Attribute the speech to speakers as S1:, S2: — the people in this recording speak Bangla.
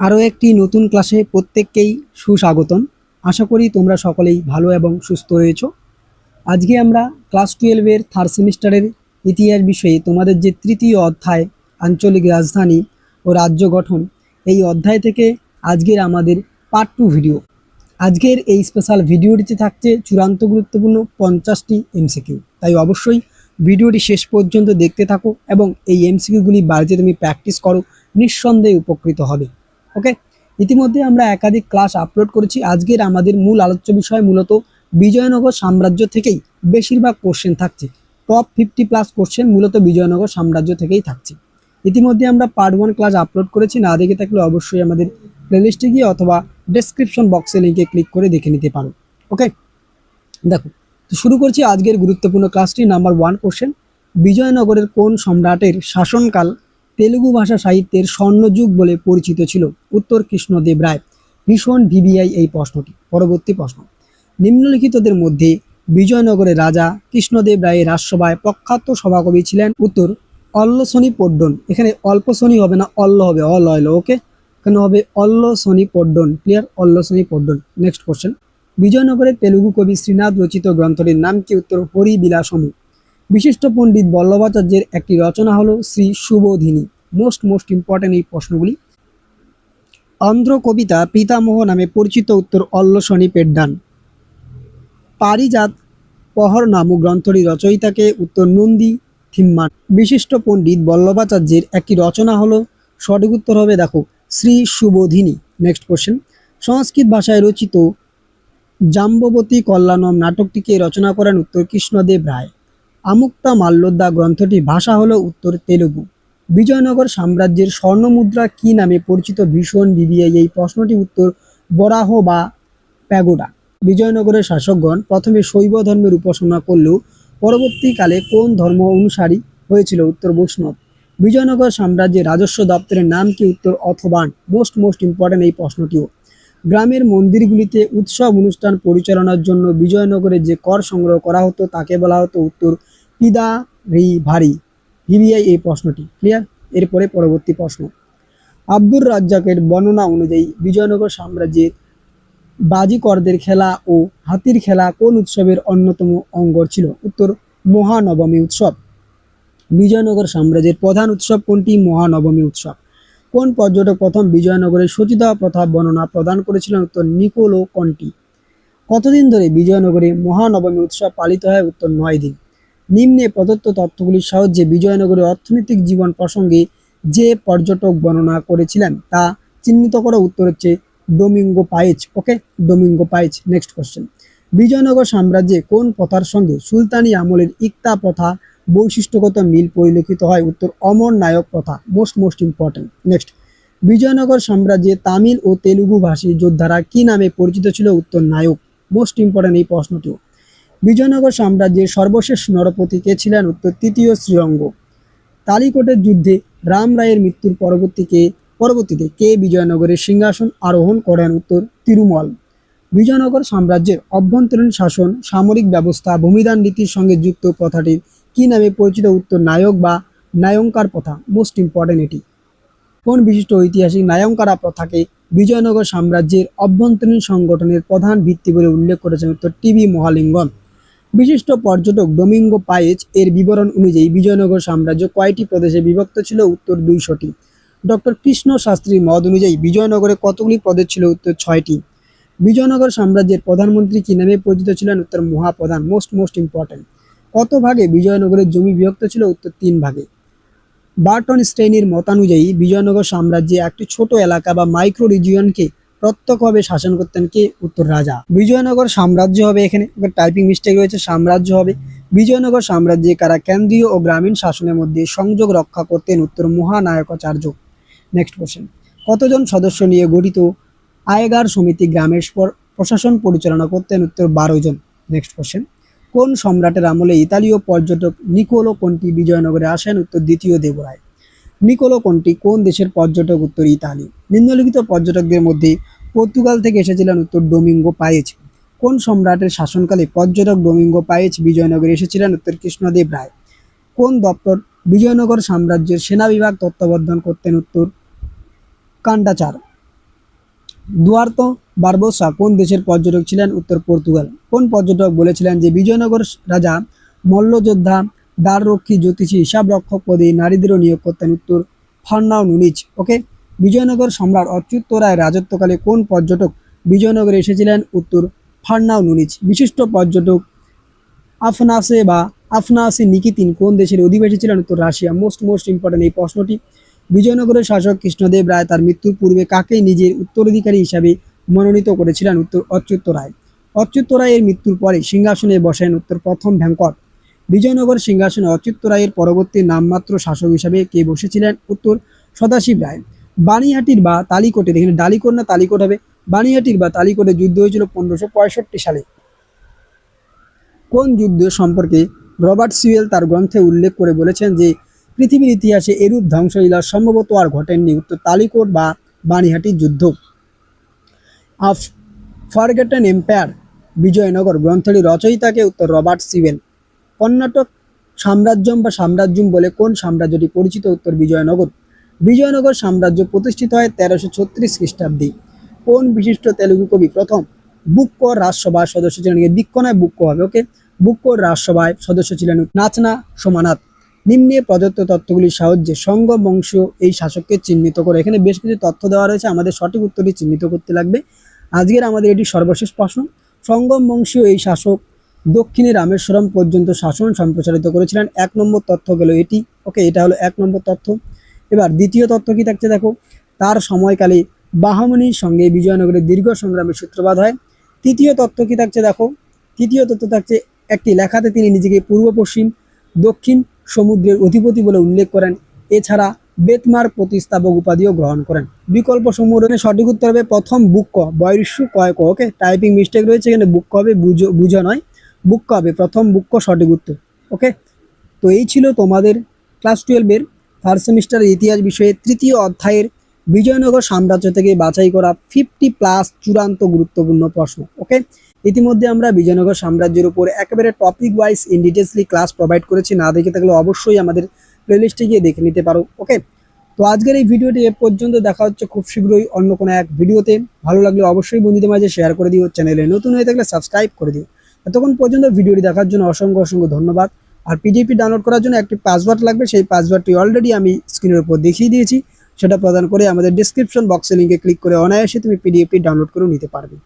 S1: আরও একটি নতুন ক্লাসে প্রত্যেককেই সুস্বাগতম। আশা করি তোমরা সকলেই ভালো এবং সুস্থ রয়েছো। আজকে আমরা ক্লাস টুয়েলভের থার্ড সেমিস্টারের ইতিহাস বিষয়ে তোমাদের যে তৃতীয় অধ্যায়, আঞ্চলিক রাজধানী ও রাজ্য গঠন, এই অধ্যায় থেকে আজকের আমাদের পার্ট টু ভিডিও আজকের এই স্পেশাল ভিডিওটিতে থাকছে চূড়ান্ত গুরুত্বপূর্ণ পঞ্চাশটি এমসিকিউ তাই অবশ্যই ভিডিওটি শেষ পর্যন্ত দেখতে থাকো এবং এই এমসিকিউগুলি বাড়িতে তুমি প্র্যাকটিস করো, নিঃসন্দেহে উপকৃত হবে। ওকে ইতিমধ্যে আমরা একাধিক ক্লাস আপলোড করেছি। আজকের আমাদের মূল আলোচ্য বিষয় মূলত বিজয়নগর সাম্রাজ্য থেকেই বেশিরভাগ কোশ্চেন থাকছে। টপ ফিফটি প্লাস কোশ্চেন মূলত বিজয়নগর সাম্রাজ্য থেকেই থাকছে। ইতিমধ্যে আমরা পার্ট ওয়ান ক্লাস আপলোড করেছি। না দেখে থাকলে অবশ্যই আমাদের প্লেলিস্টে গিয়ে অথবা ডেসক্রিপশন বক্সে লিঙ্কে ক্লিক করে দেখে নিতে পারো। ওকে দেখো, তো শুরু করছি আজকের গুরুত্বপূর্ণ ক্লাসটি নাম্বার ওয়ান কোশ্চেন বিজয়নগরের কোন সম্রাটের শাসনকাল তেলুগু ভাষা সাহিত্যের স্বর্ণযুগ বলে পরিচিত ছিল উত্তর কৃষ্ণদেব রায়। ভীষণ ভিভিআই এই প্রশ্নটি। পরবর্তী প্রশ্ন। নিম্নলিখিতদের মধ্যে বিজয়নগরের রাজা কৃষ্ণদেব রায়ের রাজসভায় প্রখ্যাত সভাকবি ছিলেন উত্তর অল্লশনি পড্ডন। এখানে অল্প শনি হবে না, অল্ল হবে অল অল ওকে? এখানে হবে অল্লশনি পড্ডন ক্লিয়ার অল্লশনি পড্ডন। নেক্সট কোশ্চেন বিজয়নগরের তেলুগু কবি শ্রীনাথ রচিত গ্রন্থটির নাম কি? উত্তর হরিবিলাসমু। বিশিষ্ট পণ্ডিত বল্লভাচার্যের একটি রচনা হলো Shri Subodhini. Most most important এই প্রশ্নগুলি। অন্ধ্র কবিতা পিতামহ নামে পরিচিত উত্তর অল্লশনি পেড্ডান। পারিজাত পহর নামক গ্রন্থটি রচয়িতাকে উত্তর নন্দী থিম্মান। বিশিষ্ট পণ্ডিত বল্লভাচার্যের একটি রচনা হলো সঠিক উত্তর হবে দেখো, শ্রী সুবোধিনী। নেক্সট কোশ্চেন সংস্কৃত ভাষায় রচিত জাম্ববতী কল্যাণম নাটকটিকে রচনা করেন উত্তর কৃষ্ণদেব রায়। আমুক্তা মাল্যোদ্ধা গ্রন্থটি ভাষা হলো উত্তর তেলুগু। বিজয়নগর সাম্রাজ্যের স্বর্ণমুদ্রা কি নামে পরিচিত ভীষণ বিবিআই এই প্রশ্নটি উত্তর বরাহ বা প্যাগোডা। বিজয়নগরের শাসকগণ প্রথমে শৈব ধর্মের উপাসনা করলেও পরবর্তীকালে কোন ধর্ম অনুসারী হয়েছিল উত্তর বৈষ্ণব? বিজয়নগর সাম্রাজ্যের রাজস্ব দপ্তরের নাম কি উত্তর অথবান? মোস্ট মোস্ট ইম্পর্টেন্ট এই প্রশ্নটিও। গ্রামের মন্দিরগুলিতে উৎসব অনুষ্ঠান পরিচালনার জন্য বিজয়নগরে যে কর সংগ্রহ করা হতো তাকে বলা হতো উত্তর পিদা রি ভারি ভিভিআই এই প্রশ্নটি, ক্লিয়ার? এরপরে পরবর্তী প্রশ্ন। আব্দুর রাজ্জাকের বর্ণনা অনুযায়ী বিজয়নগর সাম্রাজ্যের বাজিকরদের খেলা ও হাতির খেলা কোন উৎসবের অন্যতম অঙ্গ ছিল? উত্তর, মহানবমী উৎসব। বিজয়নগর সাম্রাজ্যের প্রধান উৎসব কোনটি? মহানবমী উৎসব। কোন পর্যটক প্রথম বিজয়নগরের সচিতা প্রথা বর্ণনা প্রদান করেছিলেন? উত্তর, নিকোলো কন্টি। কতদিন ধরে বিজয়নগরে মহানবমী উৎসব পালিত হয়? উত্তর, নয় দিন। নিম্নে প্রদত্ত তথ্যগুলির সাহায্যে বিজয়নগরের অর্থনৈতিক জীবন প্রসঙ্গে যে পর্যটক বর্ণনা করেছিলেন, তা চিহ্নিত করা উত্তর হচ্ছে Domingo Paes okay, Domingo Paes next question Vijayanagara সাম্রাজ্যে কোন প্রথার সঙ্গে সুলতানি আমলের ইকতা প্রথা বৈশিষ্ট্যগত মিল পরিলক্ষিত হয়? উত্তর, অমর নায়ক প্রথা most most important next Vijayanagara সাম্রাজ্যে তামিল ও তেলুগু ভাষী যোদ্ধারা কি নামে পরিচিত ছিল? উত্তর, নায়ক। মোস্ট ইম্পর্টেন্ট এই প্রশ্নটিও। বিজয়নগর সাম্রাজ্যের সর্বশেষ নরপতি কে ছিলেন উত্তর তৃতীয় শ্রীরঙ্গ। তালিকোটের যুদ্ধে রাম রায়ের মৃত্যুর পরবর্তীকে পরবর্তীতে কে বিজয়নগরের সিংহাসন আরোহণ করেন উত্তর তিরুমল। বিজয়নগর সাম্রাজ্যের অভ্যন্তরীণ শাসন, সামরিক ব্যবস্থা, ভূমিদান নীতির সঙ্গে যুক্ত প্রথাটির কি নামে পরিচিত উত্তর নায়ক বা নায়ঙ্কার প্রথা? মোস্ট ইম্পর্টেন্ট এটি। কোন বিশিষ্ট ঐতিহাসিক নায়ঙ্কারা প্রথাকে বিজয়নগর সাম্রাজ্যের অভ্যন্তরীণ সংগঠনের প্রধান ভিত্তি বলে উল্লেখ করেছেন উত্তর টিবি মহালিঙ্গম বিশিষ্ট পর্যটক ডোমিঙ্গো পায়েজ এর বিবরণ অনুযায়ী বিজয়নগর সাম্রাজ্য কয়টি প্রদেশে বিভক্ত ছিল? উত্তর দুইশটি। ডক্টর কৃষ্ণ শাস্ত্রীর মত অনুযায়ী বিজয়নগরে কতগুলি প্রদেশ ছিল? উত্তর ছয়টি। বিজয়নগর সাম্রাজ্যের প্রধানমন্ত্রী কি নামে পরিচিত ছিলেন? উত্তর মহাপ্রধান, মোস্ট মোস্ট ইম্পর্টেন্ট। কত ভাগে বিজয়নগরের জমি বিভক্ত ছিল? উত্তর তিন ভাগে। বার্টন স্টেইনের মতানুযায়ী বিজয়নগর সাম্রাজ্যে একটি ছোট এলাকা বা মাইক্রো রিজিয়নকে প্রত্যক্ষভাবে শাসন করতেন কে? উত্তর রাজা। বিজয়নগর সাম্রাজ্য হবে এখানে। টাইপিং মিস্টেক রয়েছে, সাম্রাজ্য হবে। বিজয়নগর সাম্রাজ্যে কারা কেন্দ্রীয় ও গ্রামীণ শাসনের মধ্যে সংযোগ রক্ষা করতেন উত্তর মহানায়কাচার্য? নেক্সট কোশ্চেন কতজন সদস্য নিয়ে গঠিত আয়গার সমিতি গ্রামের প্রশাসন পরিচালনা করতেন উত্তর বারো জন? নেক্সট কোশ্চেন কোন সম্রাটের আমলে ইতালীয় পর্যটক নিকোলো কন্টি বিজয়নগরে আসেন? উত্তর দ্বিতীয় দেবরায়। নিকোলো কন্টি? কোন দেশের পর্যটক? উত্তর ইতালি। নিম্নলিখিত পর্যটকদের মধ্যে পর্তুগাল থেকে এসেছিলেন উত্তর ডোমিঙ্গো পায়েজ কোন সম্রাটের শাসনকালে পর্যটক ডোমিঙ্গো পায়েজ বিজয়নগরে এসেছিলেন? উত্তর কৃষ্ণদেব রায়। কোন দপ্তর বিজয়নগর সাম্রাজ্যের সেনা বিভাগ তত্ত্বাবধান করতেন? উত্তর কান্ডাচার। দুয়ার্তো বারবোসা কোন দেশের পর্যটক ছিলেন? উত্তর পর্তুগাল। কোন পর্যটক বলেছিলেন যে বিজয়নগর রাজা, মল্লযোদ্ধা, দ্বাররক্ষী জ্যোতিষী হিসাব রক্ষক পদে নারীদেরও নিয়োগ করতেন? উত্তর ফার্নাও নুনিচ ওকে? বিজয়নগর সম্রাট অচ্যুত রায় রাজত্বকালে কোন পর্যটক বিজয়নগরে এসেছিলেন? উত্তর, ফার্নাও নুনিচ। বিশিষ্ট পর্যটক আফনাসে বা আফনাসে নিকিতিন কোন দেশের অধিবাসী ছিলেন? উত্তর, রাশিয়া। মোস্ট মোস্ট ইম্পর্টেন্ট এই প্রশ্নটি বিজয়নগরের শাসক কৃষ্ণদেব রায় তার মৃত্যুর পূর্বে কাকে নিজের উত্তরাধিকারী হিসাবে মনোনীত করেছিলেন? উত্তর, অচ্যুত রায়। অচ্যুত রায়ের মৃত্যুর পরে সিংহাসনে বসেন উত্তর, প্রথম ভ্যাঙ্কট বিজয়নগর সিংহাসনে অচ্যুত রায়ের পরবর্তী নামমাত্র শাসক হিসাবে কে বসেছিলেন? উত্তর, সদাশিব রায়। বানিহাটির বা তালিকোটের এখানে ডালিকোট না তালিকোট হবে, বানিহাটির বা তালিকোটে যুদ্ধ হয়েছিল পনেরোশো সালে। কোন যুদ্ধ সম্পর্কে রবার্ট সিওয়েল তার গ্রন্থে উল্লেখ করে বলেছেন যে, পৃথিবীর ইতিহাসে এরূপ ধ্বংসলীলা সম্ভবত আর ঘটেননি উত্তর তালিকোট বা বানিহাটির যুদ্ধ। অফ ফরগেটেন এম্পায়ার বিজয়নগর গ্রন্থটি রচয়িতাকে উত্তর রবার্ট সিওয়েল কর্ণাটক সাম্রাজ্যম বা সাম্রাজ্যম বলে কোন সাম্রাজ্যটি পরিচিত? উত্তর বিজয়নগর। বিজয়নগর সাম্রাজ্য প্রতিষ্ঠিত হয় তেরোশো ছত্রিশ খ্রিস্টাব্দে। কোন বিশিষ্ট তেলুগু কবি প্রথম? বুক্ক রাজসভার সদস্য ছিলেন বিক্ষ নয় বুক্ক হবে, ওকে? বুক্ক রাজসভায় সদস্য ছিলেন নাচনা সোমানাথ। নিম্নে প্রদত্ত তথ্যগুলির সাহায্যে সঙ্গ বংশ এই শাসককে চিহ্নিত করে। এখানে বেশ কিছু তথ্য দেওয়া রয়েছে, আমাদের সঠিক উত্তরটি চিহ্নিত করতে লাগবে। আজকের আমাদের এটি সর্বশেষ প্রশ্ন। সঙ্গম বংশীয় এই শাসক দক্ষিণে রামেশ্বরম পর্যন্ত শাসন সম্প্রচারিত করেছিলেন। এক নম্বর তথ্য গেল এটি, ওকে? এটা হলো এক নম্বর তথ্য। এবার দ্বিতীয় তত্ত্ব কি থাকছে দেখো? তার সময়কালে বাহমনির সঙ্গে বিজয়নগরের দীর্ঘ সংগ্রামের সূত্রপাত হয়। তৃতীয় তত্ত্ব কি থাকছে দেখো? তৃতীয় তথ্য থাকছে একটি লেখাতে তিনি নিজেকে পূর্ব পশ্চিম, দক্ষিণ সমুদ্রের অধিপতি বলে উল্লেখ করেন। এছাড়া বেতমার প্রতিস্থাপক উপাধিও গ্রহণ করেন। বিকল্প সমূহ সঠিক উত্তর হবে প্রথম বুক ক বয়স্য কয় ক ওকে, টাইপিং মিস্টেক রয়েছে এখানে। বুক হবে বুঝো বুঝো নয়। বুক হবে প্রথম বুক সঠিক উত্তর। ওকে, তো এই ছিল তোমাদের ক্লাস টুয়েলভের থার্ড সেমিস্টারের ইতিহাস বিষয়ে তৃতীয় অধ্যায়ের বিজয়নগর সাম্রাজ্য থেকে বাছাই করা ফিফটি প্লাস চূড়ান্ত গুরুত্বপূর্ণ প্রশ্ন ওকে ইতিমধ্যে আমরা বিজয়নগর সাম্রাজ্যের উপর একেবারে topic wise in detailsly class provide করেছি, না দেখে থাকলে অবশ্যই আমাদের প্লেলিস্টে গিয়ে দেখে নিতে পারো ওকে তো আজকের এই ভিডিওটি এ পর্যন্ত, দেখা হচ্ছে খুব শীঘ্রই অন্য কোনো এক ভিডিওতে। ভালো লাগলে অবশ্যই বন্ধুদের মাঝে শেয়ার করে দিও চ্যানেলে নতুন হয়ে থাকলে সাবস্ক্রাইব করে দিও। এতক্ষণ পর্যন্ত ভিডিওটি দেখার জন্য অসংখ্য অসংখ্য ধন্যবাদ। আর পিডিএফ ডাউনলোড করার জন্য একটি পাসওয়ার্ড লাগবে। সেই পাসওয়ার্ডটি অলরেডি আমি স্ক্রিনের উপর দেখিয়ে দিয়েছি। সেটা প্রদান করে আমাদের ডিসক্রিপশন বক্সে লিঙ্কে ক্লিক করে অনায়াসে তুমি পিডিএফটি ডাউনলোড করে নিতে পারবে।